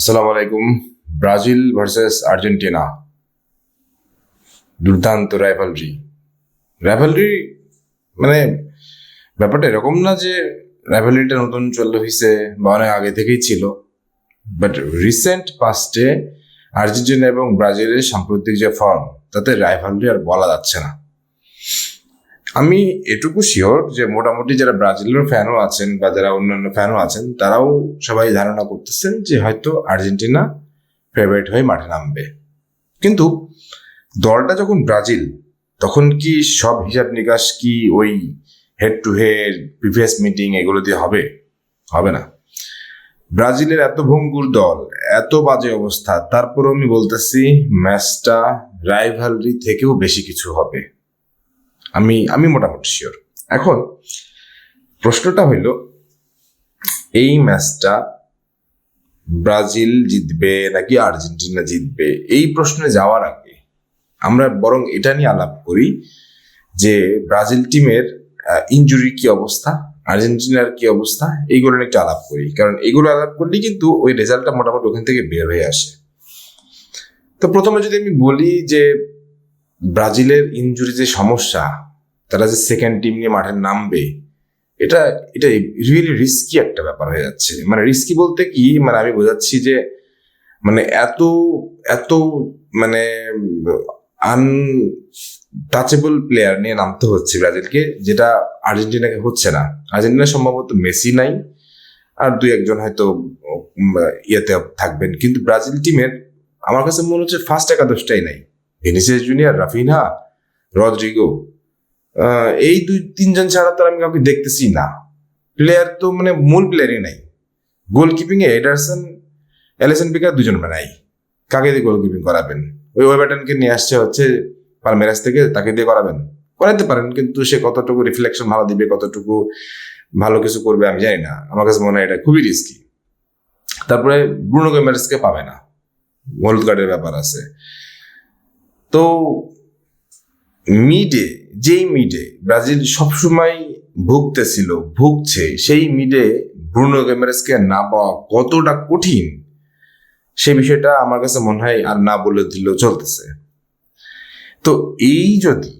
আসসালামু আলাইকুম। Brazil versus Argentina. দুর্দান্ত রাইভালরি রাইভালরি মানে ব্যাপারটা এরকম না যে রাইভালরিটা নতুন চললে হয়েছে বা অনেক আগে থেকেই ছিল। বাট রিসেন্ট পাস্টে আর্জেন্টিনা এবং ব্রাজিলের সাম্প্রতিক যে ফর্ম তাতে রাইভালরি আর বলা যাচ্ছে না। আমি এটুকু শিওর যে মোটামুটি যারা ব্রাজিলের ফ্যানও আছেন বা যারা অন্যান্য ফ্যানও আছেন, তারাও সবাই ধারণা করতেছেন যে হয়তো আর্জেন্টিনা ফেভারিট হয়ে মাঠে নামবে। কিন্তু দলটা যখন ব্রাজিল, তখন কি সব হিসাব নিকাশ কি ওই head to head previous meeting এগুলো দিয়ে হবে? হবে না। ব্রাজিলের এত ভঙ্গুর দল, এত বাজে অবস্থা, তারপরেও আমি বলতেছি ম্যাচটা রাইভালরি থেকেও বেশি কিছু হবে। আমি আমি মোটামুটি শিওর এখন, প্রশ্নটা হইল, এই ম্যাচটা ব্রাজিল জিতবে নাকি আর্জেন্টিনা জিতবে? এই প্রশ্নে যাওয়ার আগে আমরা বরং এটা নিয়ে আলাপ করি যে ব্রাজিল টিমের ইনজুরির কি অবস্থা, আর্জেন্টিনার কি অবস্থা, এইগুলো নিয়ে একটু আলাপ করি। কারণ এগুলো আলাপ করলে কিন্তু ওই রেজাল্টটা মোটামুটি ওখান থেকে বের হয়ে আসে। তো প্রথমে যদি আমি বলি যে ব্রাজিলের ইনজুরি যে সমস্যা তারা যে সেকেন্ড টিম নিয়ে মাঠে নামবে, এটা এটা রিয়েলি রিস্কি একটা ব্যাপার হয়ে যাচ্ছে। মানে রিস্কি বলতে কি মানে আমি বোঝাচ্ছি যে মানে এত এত মানে আন টাচেবল প্লেয়ার নিয়ে নামতে হচ্ছে ব্রাজিলকে, যেটা আর্জেন্টিনাকে হচ্ছে না। আর্জেন্টিনা সম্ভবত মেসি নাই, আর দুই একজন হয়তো ইয়েতে থাকবেন। কিন্তু ব্রাজিল টিমের আমার কাছে মনে হচ্ছে ফার্স্ট একাদশটাই নাই। ভিনিসিয়াস জুনিয়র রাফিনা রদ্রিগো এই দুই তিনজন ছাড়া তো আমি কাউকে দেখতেছি না। প্লেয়ার তো মানে মূল প্লেয়ারই নাই। গোলকিপিং এ এডারসন এলিসন পিকার দুজন নাই। কাকে দিয়ে গোলকিপিং করাবেন? ওই ওয়েবাটনকে নিয়ে আসছে হচ্ছে পালমেরাস থেকে, তাকে দিয়ে করাবেন? করাতে পারেন, কিন্তু সে কতটুকু রিফ্লেকশন ভালো দিবে, কতটুকু ভালো কিছু করবে, আমি জানি না। আমার কাছে মনে হয় এটা খুবই রিস্কি তারপরে ব্রুনো গেমারেসকে পাবে না। হলুদ কার্ডের ব্যাপার আছে। তো মিডে যেই মিডে ব্রাজিল সবসময় ভুগতেছিল, ভুগছে, সেই মিডে ব্রুনো গেমারেসকে না পাওয়া কতটা কঠিন সেই বিষয়টা আমার কাছে মনে হয় আর না বলে দিলেও চলতেছে। তো এই যদি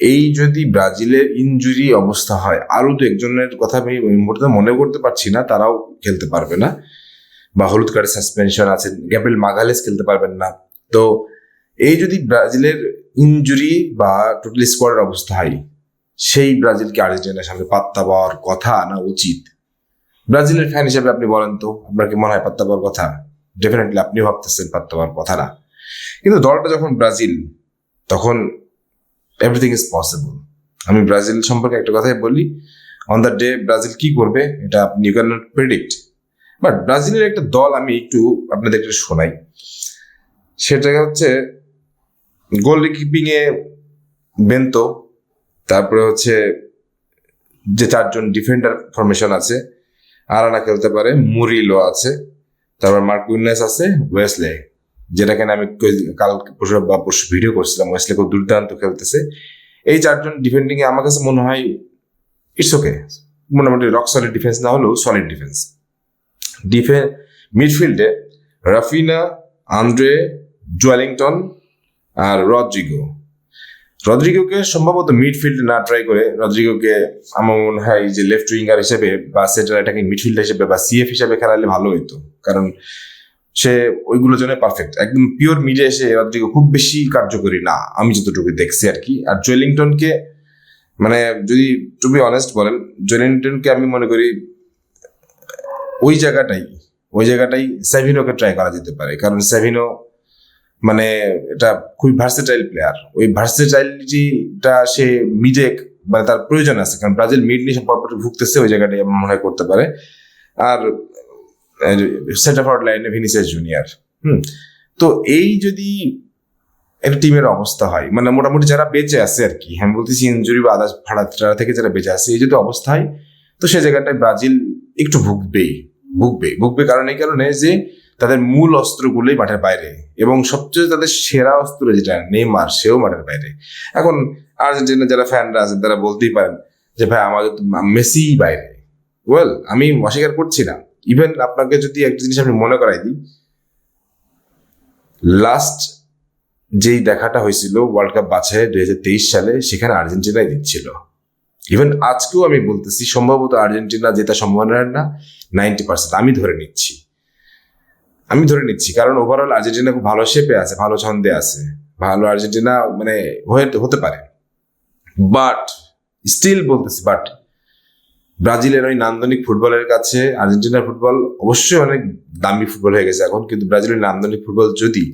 এই যদি ব্রাজিলের ইনজুরি অবস্থা হয় আরও দু একজনের কথা আমি এই মুহূর্তে মনে করতে পারছি না, তারাও খেলতে পারবে না। বা হলুদ কার্ডের সাসপেনশন আছে, গ্যাব্রিয়েল মাগালেস খেলতে পারবেন না। তো এই যদি ব্রাজিলের ইনজুরি বা টোটালি স্কোয়াডের অবস্থা হয়, সেই ব্রাজিলকে আর্জেন্টিনার সামনে পাত্তা পাওয়ার কথা না উচিত। ব্রাজিলের ফ্যান হিসেবে আপনি বলেন তো, আপনার কি মনে হয় পাত্তা পাওয়ার কথা? ডেফিনেটলি আপনি ভাবতেছেন পাত্তা পাওয়ার কথা না। কিন্তু দলটা যখন ব্রাজিল, তখন এভরিথিং ইজ পসিবল আমি ব্রাজিল সম্পর্কে একটা কথাই বলি অন দ্য ডে ব্রাজিল কি করবে, এটা আপনি you can not predict but ব্রাজিলের একটা দল আমি একটু আপনাদের একটু শোনাই। সেটা হচ্ছে গোল কিপিং এ বেন্তো, তারপরে হচ্ছে যে চারজন ডিফেন্ডার ফরমেশন আছে, আরানা খেলতে পারে, মুরিলো আছে, তারপর মার্কুইনেস আছে, ওয়েসলে, যেটাকে আমি কাল পরশু বা পরশু ভিডিও করছিলাম, ওয়েসলে খুব দুর্দান্ত খেলতেছে। এই চারজন ডিফেন্ডিং এ আমার কাছে মনে হয় ইটস ওকে মোটামুটি রক সলিড ডিফেন্স না হলেও সলিড ডিফেন্স ডিফে মিডফিল্ডে রাফিনা, আন্দ্রে, জুয়েলিংটন আর রদ্রিগো। রদ্রিগোকে সম্ভবত মিডফিল্ড না ট্রাই করে রদ্রিগোকে আমার মনে হয় যে লেফট উইঙ্গার হিসেবে বা সেন্টার অ্যাটাকিং মিডফিল্ডার হিসেবে বা সিএফ হিসেবে খেলালে ভালো হতো কারণ সে ওইগুলোর জন্য পারফেক্ট একদম পিওর মিডে এসে রদ্রিগো খুব বেশি কার্যকরী না, আমি যতটুকু দেখছি আর কি। আর জুয়েলিংটনকে মানে যদি টু বি অনেস্ট বলেন, জুয়েলিংটনকে আমি মনে করি ওই জায়গাটাই ওই জায়গাটাই সেভিনোকে ট্রাই করা যেতে পারে। কারণ সেভিনো মানে এটা খুবই ভার্সেটাইল প্লেয়ার ওই ভার্সেটাইলিটিটা সে মিডে মানে তার প্রয়োজন আছে। কারণ ব্রাজিল মিড নিয়ে পরপর ভুগতেছে ওই জায়গাটাই আমার মনে হয় করতে পারে। আর সেন্টার ফরওয়ার্ড লাইনে ভিনিসিয়াস জুনিয়র হুম? তো এই যদি একটা টিমের অবস্থা হয় মানে মোটামুটি যারা বেঁচে আছে আর কি, আমি বলতেছি ইঞ্জুরি বা আদার্স ভাড়া থেকে যারা বেঁচে আছে, এই যদি অবস্থা হয়, তো সেই জায়গাটায় ব্রাজিল একটু ভুগবেই, ভুগবে। ভুগবে কারণ এই কারণে যে তাদের মূল অস্ত্রগুলোই মাঠের বাইরে। এবং সবচেয়ে তাদের সেরা অস্ত্র যেটা, নেইমার, সেও মাঠের বাইরে। এখন আর্জেন্টিনা যারা ফ্যানরা আছেন, তারা বলতেই পারেন যে, ভাই, আমাদের মেসি বাইরে। ওয়েল আমি অস্বীকার করছি না। ইভেন আপনাকে যদি একটা জিনিস আমি মনে করাই দিই লাস্ট যেই দেখাটা হয়েছিল ওয়ার্ল্ড কাপ বাছাই দুই হাজার তেইশ সালে, সেখানে আর্জেন্টিনাই দিচ্ছিল ইভেন আজকেও আমি বলতেছি, সম্ভবত আর্জেন্টিনা জেতার সম্ভাবনা না নাইনটি পার্সেন্ট আমি ধরে নিচ্ছি। আমি ধরে নিচ্ছি, কারণ ওভারঅল আর্জেন্টিনা খুব ভালো শেপে আছে, ভালো ছন্দে আছে। ভালো আর্জেন্টিনা মানে হতে পারে। বাট স্টিল বলতেছি বাট ব্রাজিলের ওই নান্দনিক ফুটবলের কাছে আর্জেন্টিনার ফুটবল অবশ্যই অনেক দামি ফুটবল হয়ে গেছে এখন, কিন্তু ব্রাজিলের নান্দনিক ফুটবল যদি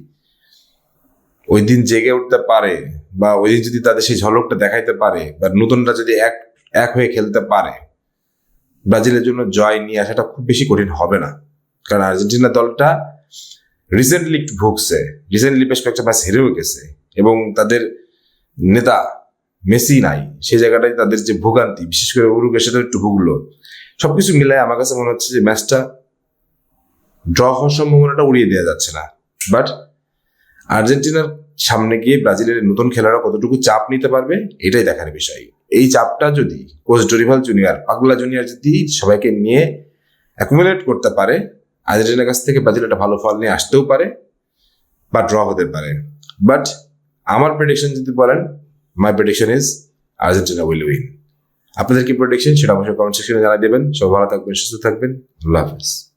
ওই দিন জেগে উঠতে পারে বা ওই দিন যদি তাদের সেই ঝলকটা দেখাইতে পারে বা নতুনরা যদি এক এক হয়ে খেলতে পারে, ব্রাজিলের জন্য জয় নিয়ে আসাটা খুব বেশি কঠিন হবে না। কারণ আর্জেন্টিনা দলটা রিসেন্টলি একটু ভুগছে। রিসেন্টলি বেশ কয়েকটা ম্যাচ হেরেও গেছে এবং তাদের নেতা মেসি নাই। সেই জায়গাটায় তাদের যে ভোগান্তি, বিশেষ করে উরুগের সাথে একটু ভুগলো। সবকিছু মিলায় আমার কাছে মনে হচ্ছে যে ম্যাচটা ড্র হওয়ার সম্ভাবনাটা উড়িয়ে দেওয়া যাচ্ছে না। বাট আর্জেন্টিনার সামনে গিয়ে ব্রাজিলের নতুন খেলোয়াড়রা কতটুকু চাপ নিতে পারবে, এটাই দেখার বিষয়। এই চাপটা যদি কোচ ডরিভাল জুনিয়র পাগলা জুনিয়র যদি সবাইকে নিয়ে অ্যাকুমুলেট করতে পারে আর্জেন্টিনার কাছ থেকে ব্রাজিল একটা ভালো ফল নিয়ে আসতেও পারে বা ড্র হতে পারে। বাট আমার প্রেডিকশন যদি বলেন my prediction is Argentina will win আপনাদের কি প্রেডিকশন সেটা অবশ্যই কমেন্ট সেকশনে জানাই দেবেন। সব ভালো থাকবেন, সুস্থ থাকবেন। আল্লাহ হাফিজ।